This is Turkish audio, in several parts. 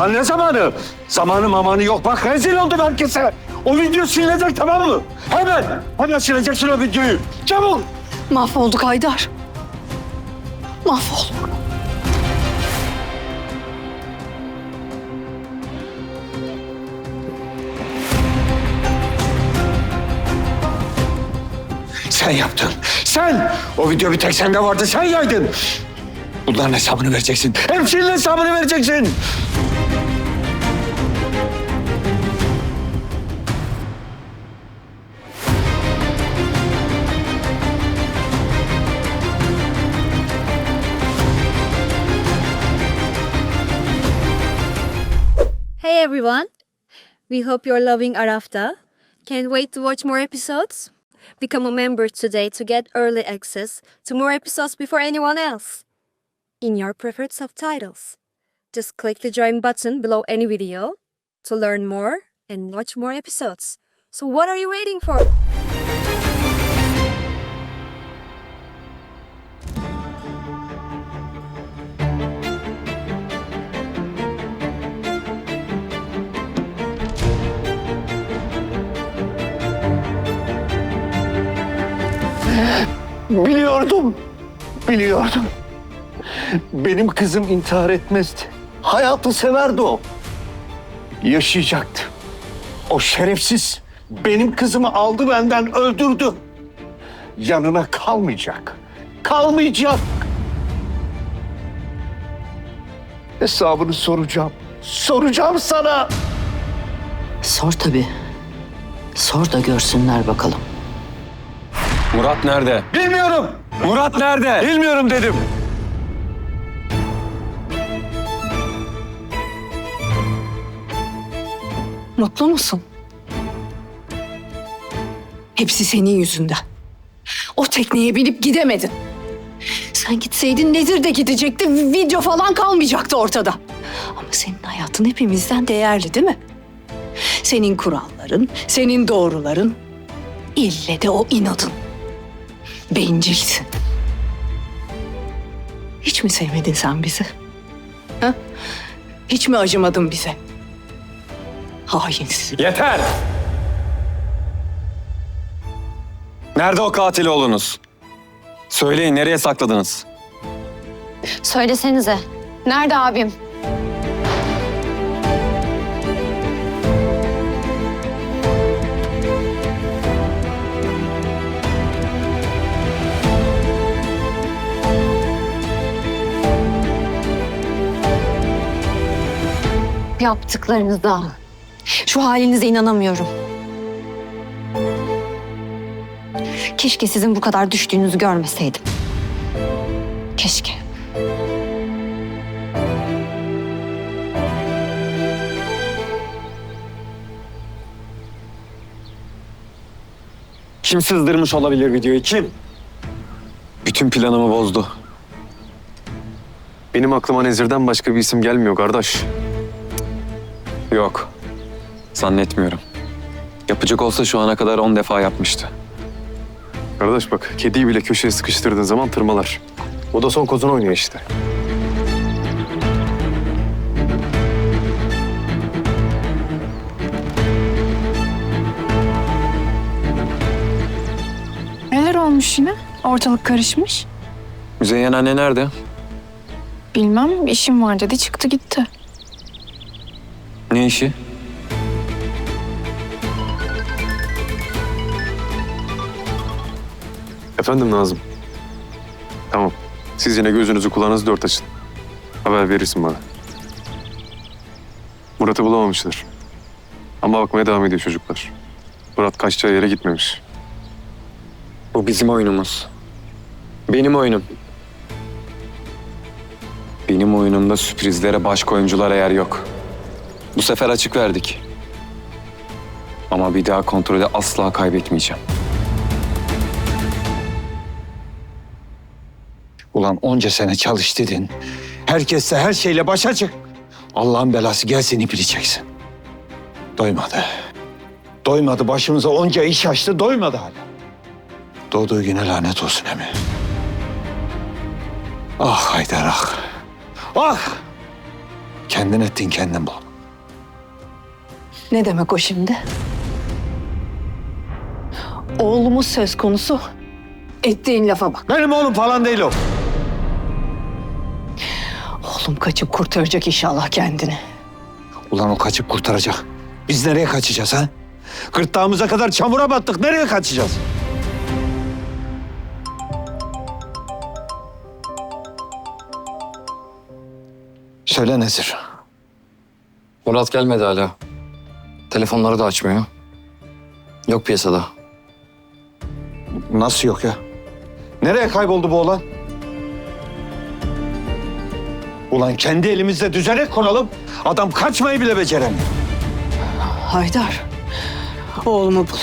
Lan ne zamanı? Zamanı mamanı yok. Bak rezil oldum herkese. O video silinecek tamam mı? Hemen. Hemen sileceksin o videoyu. Çabuk. Mahvolduk Haydar. Mahvolduk. Sen yaptın. Sen. O video bir tek sende vardı. Sen yaydın. Bunların hesabını vereceksin. Hepsinin hesabını vereceksin. Hey everyone! We hope you're loving Arafta. Can't wait to watch more episodes? Become a member today to get early access to more episodes before anyone else. In your preferred subtitles. Just click the join button below any video to learn more and watch more episodes. So what are you waiting for? Biliyordum. Biliyordum. Benim kızım intihar etmezdi. Hayatı severdi o. Yaşayacaktı. O şerefsiz benim kızımı aldı benden öldürdü. Yanına kalmayacak. Kalmayacak. Hesabını soracağım. Soracağım sana. Sor tabii. Sor da görsünler bakalım. Murat nerede? Bilmiyorum. Murat nerede? Bilmiyorum dedim. Mutlu musun? Hepsi senin yüzünden. O tekneye binip gidemedin. Sen gitseydin Nezir de gidecekti. Video falan kalmayacaktı ortada. Ama senin hayatın hepimizden değerli değil mi? Senin kuralların, senin doğruların. İlle de o inadın. Bencilsin. Hiç mi sevmedin sen bizi? Ha? Hiç mi acımadın bize? Hainsin. Yeter! Nerede o katil oğlunuz? Söyleyin nereye sakladınız? Söylesenize. Nerede abim? Yaptıklarınızda. Şu halinize inanamıyorum. Keşke sizin bu kadar düştüğünüzü görmeseydim. Keşke. Kim sızdırmış olabilir videoyu? Kim? Bütün planımı bozdu. Benim aklıma Nezir'den başka bir isim gelmiyor kardeş. Yok. Zannetmiyorum. Yapacak olsa şu ana kadar on defa yapmıştı. Kardeş bak kediyi bile köşeye sıkıştırdığın zaman tırmalar. O da son kozunu oynuyor işte. Neler olmuş yine? Ortalık karışmış. Müzeyyen anne nerede? Bilmem işim var dedi çıktı gitti. Ne işi? Efendim Nazım. Tamam. Siz yine gözünüzü kulağınızı dört açın. Haber verirsin bana. Murat'ı bulamamışlar. Ama bakmaya devam ediyor çocuklar. Murat kaçacağı yere gitmemiş. Bu bizim oyunumuz. Benim oyunum. Benim oyunumda sürprizlere başka oyunculara yer yok. Bu sefer açık verdik. Ama bir daha kontrolü asla kaybetmeyeceğim. Ulan onca sene çalış dedin. Herkesle her şeyle başa çık. Allah'ın belası gel seni bileceksin. Doymadı. Doymadı başımıza onca iş açtı doymadı hala. Doğduğu güne lanet olsun emi. Ah Haydar ah. Ah! Kendin ettin kendin bul. Ne demek o şimdi? Oğlumuz söz konusu. Ettiğin lafa bak. Benim oğlum falan değil o. Oğlum kaçıp kurtaracak inşallah kendini. Ulan o kaçıp kurtaracak. Biz nereye kaçacağız ha? Gırtlağımıza kadar çamura battık. Nereye kaçacağız? Söyle Nezir. Murat gelmedi hala. Telefonları da açmıyor. Yok piyasada. Nasıl yok ya? Nereye kayboldu bu oğlan? Ulan kendi elimizde düzenek kuralım. Adam kaçmayı bile beceremiyor. Haydar, oğlumu bul.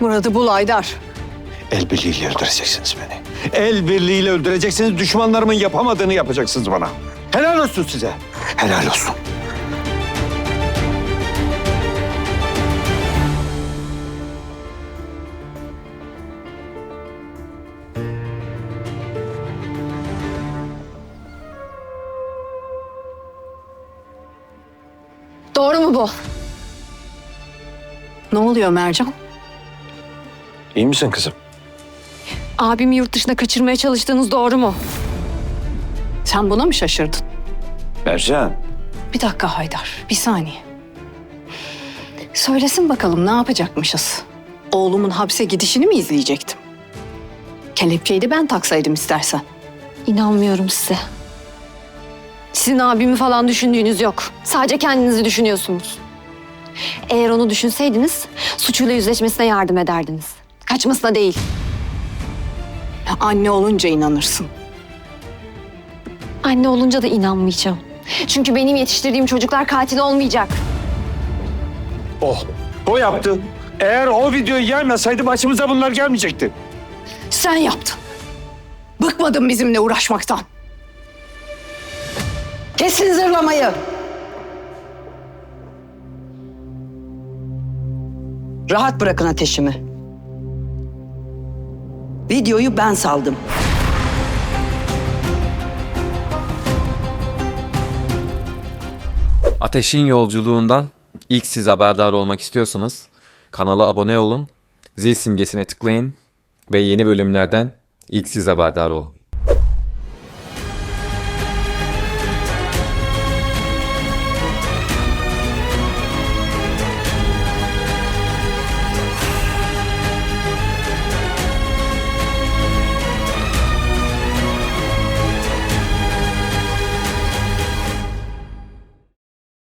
Murat'ı bul Haydar. El birliğiyle öldüreceksiniz beni. El birliğiyle öldüreceksiniz. Düşmanlarımın yapamadığını yapacaksınız bana. Helal olsun size. Helal olsun. Doğru mu bu? Ne oluyor Mercan? İyi misin kızım? Abimi yurt dışına kaçırmaya çalıştığınız doğru mu? Sen buna mı şaşırdın? Mercan. Bir dakika Haydar, bir saniye. Söylesin bakalım ne yapacakmışız? Oğlumun hapse gidişini mi izleyecektim? Kelepçeyi de ben taksaydım istersen. İnanmıyorum size. Sizin abimi falan düşündüğünüz yok. Sadece kendinizi düşünüyorsunuz. Eğer onu düşünseydiniz suçuyla yüzleşmesine yardım ederdiniz. Kaçmasına değil. Anne olunca inanırsın. Anne olunca da inanmayacağım. Çünkü benim yetiştirdiğim çocuklar katil olmayacak. Oh, o yaptı. Eğer o videoyu yaymasaydı başımıza bunlar gelmeyecekti. Sen yaptın. Bıkmadın bizimle uğraşmaktan. Kesin zırlamayı. Rahat bırakın ateşimi. Videoyu ben saldım. Ateşin yolculuğundan ilk siz haberdar olmak istiyorsanız kanala abone olun, zil simgesine tıklayın ve yeni bölümlerden ilk siz haberdar olun.